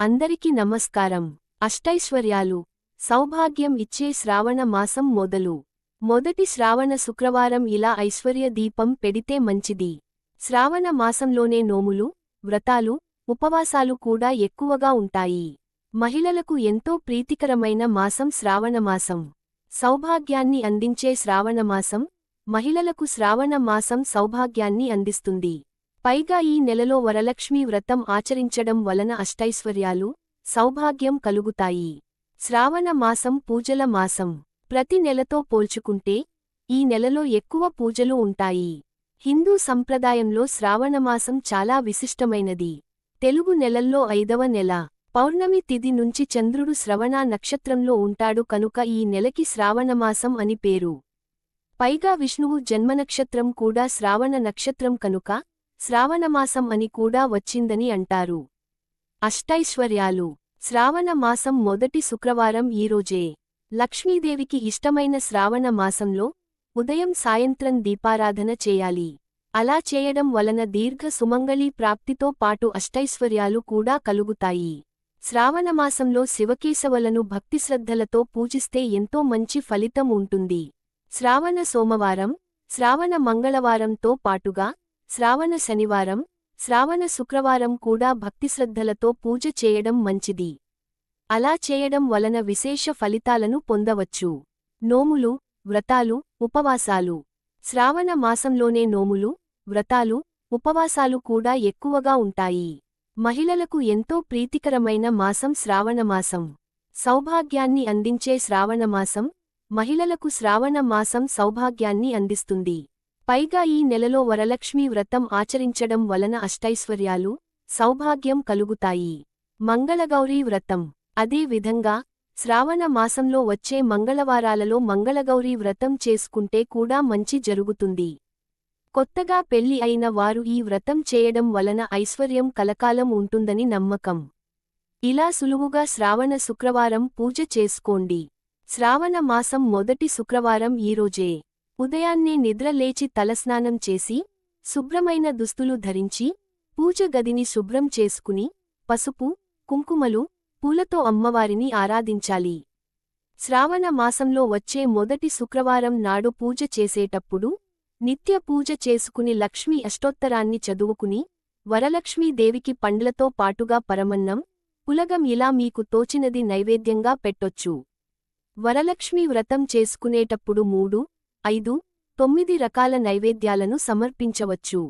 అందరికి నమస్కారం. అష్టైశ్వర్యాలు. సౌభాగ్యం ఇచ్చే శ్రావణ మాసం మొదలు. మొదటి శ్రావణ శుక్రవారం ఇలా ఐశ్వర్య దీపం పెడితే మంచిది. శ్రావణ మాసంలోనే నోములు వ్రతాలు ఉపవాసాలు కూడా ఎక్కువగా ఉంటాయి. మహిళలకు ఎంతో ప్రీతికరమైన మాసం శ్రావణమాసం సౌభాగ్యాన్ని అందించే శ్రావణమాసం మహిళలకు శ్రావణ మాసం సౌభాగ్యాన్ని అందిస్తుంది. పైగా ఈ నెలలో వరలక్ష్మీ వ్రతం ఆచరించడం వలన అష్టైశ్వర్యాలు సౌభాగ్యం కలుగుతాయి. శ్రావణ మాసం పూజల మాసం. ప్రతి నెలతో పోల్చుకుంటే ఈ నెలలో ఎక్కువ పూజలు ఉంటాయి. హిందూ సంప్రదాయంలో శ్రావణమాసం చాలా విశిష్టమైనది. తెలుగు నెలల్లో ఐదవ నెల. పౌర్ణమి తిథి నుంచి చంద్రుడు శ్రవణ నక్షత్రంలో ఉంటాడు కనుక ఈ నెలకి శ్రావణమాసం అని పేరు. పైగా విష్ణువు జన్మనక్షత్రం కూడా శ్రావణ నక్షత్రం కనుక శ్రావణమాసం అని కూడా వచ్చిందని అంటారు. అష్టైశ్వర్యాలు. శ్రావణ మాసం మొదటి శుక్రవారం ఈరోజే లక్ష్మీదేవికి ఇష్టమైన శ్రావణ మాసంలో ఉదయం సాయంత్రం దీపారాధన చేయాలి. అలా చేయడం వలన దీర్ఘ సుమంగళీ ప్రాప్తితో పాటు అష్టైశ్వర్యాలు కూడా కలుగుతాయి. శ్రావణమాసంలో శివకేశవలను భక్తిశ్రద్ధలతో పూజిస్తే ఎంతో మంచి ఫలితం ఉంటుంది. శ్రావణ సోమవారం శ్రావణ మంగళవారంతో పాటుగా శ్రావణ శనివారం శ్రావణ శుక్రవారం కూడా భక్తిశ్రద్ధలతో పూజ చేయడం మంచిది. అలా చేయడం వలన విశేష ఫలితాలను పొందవచ్చు. నోములు వ్రతాలు ఉపవాసాలు. శ్రావణ మాసంలోనే నోములు వ్రతాలు ఉపవాసాలు కూడా ఎక్కువగా ఉంటాయి. మహిళలకు ఎంతో ప్రీతికరమైన మాసం శ్రావణమాసం సౌభాగ్యాన్ని అందించే శ్రావణమాసం మహిళలకు శ్రావణ మాసం సౌభాగ్యాన్ని అందిస్తుంది. పైగా ఈ నెలలో వరలక్ష్మీ వ్రతం ఆచరించడం వలన అష్టైశ్వర్యాలు సౌభాగ్యం కలుగుతాయి. మంగళగౌరీ వ్రతం. అదే విధంగా శ్రావణ మాసంలో వచ్చే మంగళవారాలలో మంగళగౌరీ వ్రతం చేసుకుంటే కూడా మంచి జరుగుతుంది. కొత్తగా పెళ్ళి అయిన వారు ఈ వ్రతం చేయడం వలన ఐశ్వర్యం కలకాలం ఉంటుందని నమ్మకం. ఇలా సులువుగా శ్రావణ శుక్రవారం పూజ చేసుకోండి. శ్రావణ మాసం మొదటి శుక్రవారం ఈరోజే ఉదయాన్నే నిద్ర లేచి తలస్నానం చేసి శుభ్రమైన దుస్తులు ధరించి పూజ గదిని శుభ్రం చేసుకుని పసుపు కుంకుమలు పూలతో అమ్మవారిని ఆరాధించాలి. శ్రావణ మాసంలో వచ్చే మొదటి శుక్రవారం నాడు పూజ చేసేటప్పుడు నిత్య పూజ చేసుకుని లక్ష్మీ అష్టోత్తరాన్ని చదువుకుని వరలక్ష్మీదేవికి పండ్లతో పాటుగా పరమన్నం పులగం ఇలా మీకు తోచినది నైవేద్యంగా పెట్టొచ్చు. వరలక్ష్మీ వ్రతం చేసుకునేటప్పుడు మూడు ఐదు తొమ్మిది రకాల నైవేద్యాలను సమర్పించవచ్చు.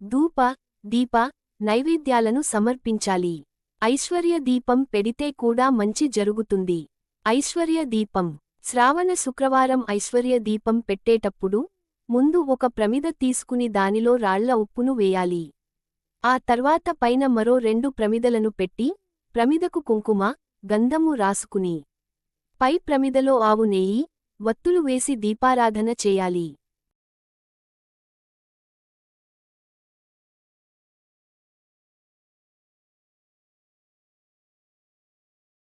ధూప దీప నైవేద్యాలను సమర్పించాలి. ఐశ్వర్య దీపం పెడితే కూడా మంచి జరుగుతుంది. ఐశ్వర్య దీపం. శ్రావణ శుక్రవారం ఐశ్వర్య దీపం పెట్టేటప్పుడు ముందు ఒక ప్రమిద తీసుకుని దానిలో రాళ్ళ ఉప్పును వేయాలి. ఆ తర్వాత పైన మరో రెండు ప్రమిదలను పెట్టి ప్రమిదకు కుంకుమ గంధము రాసుకుని పై ప్రమిదలో ఆవు నెయ్యి వత్తులు వేసి దీపారాధన చేయాలి.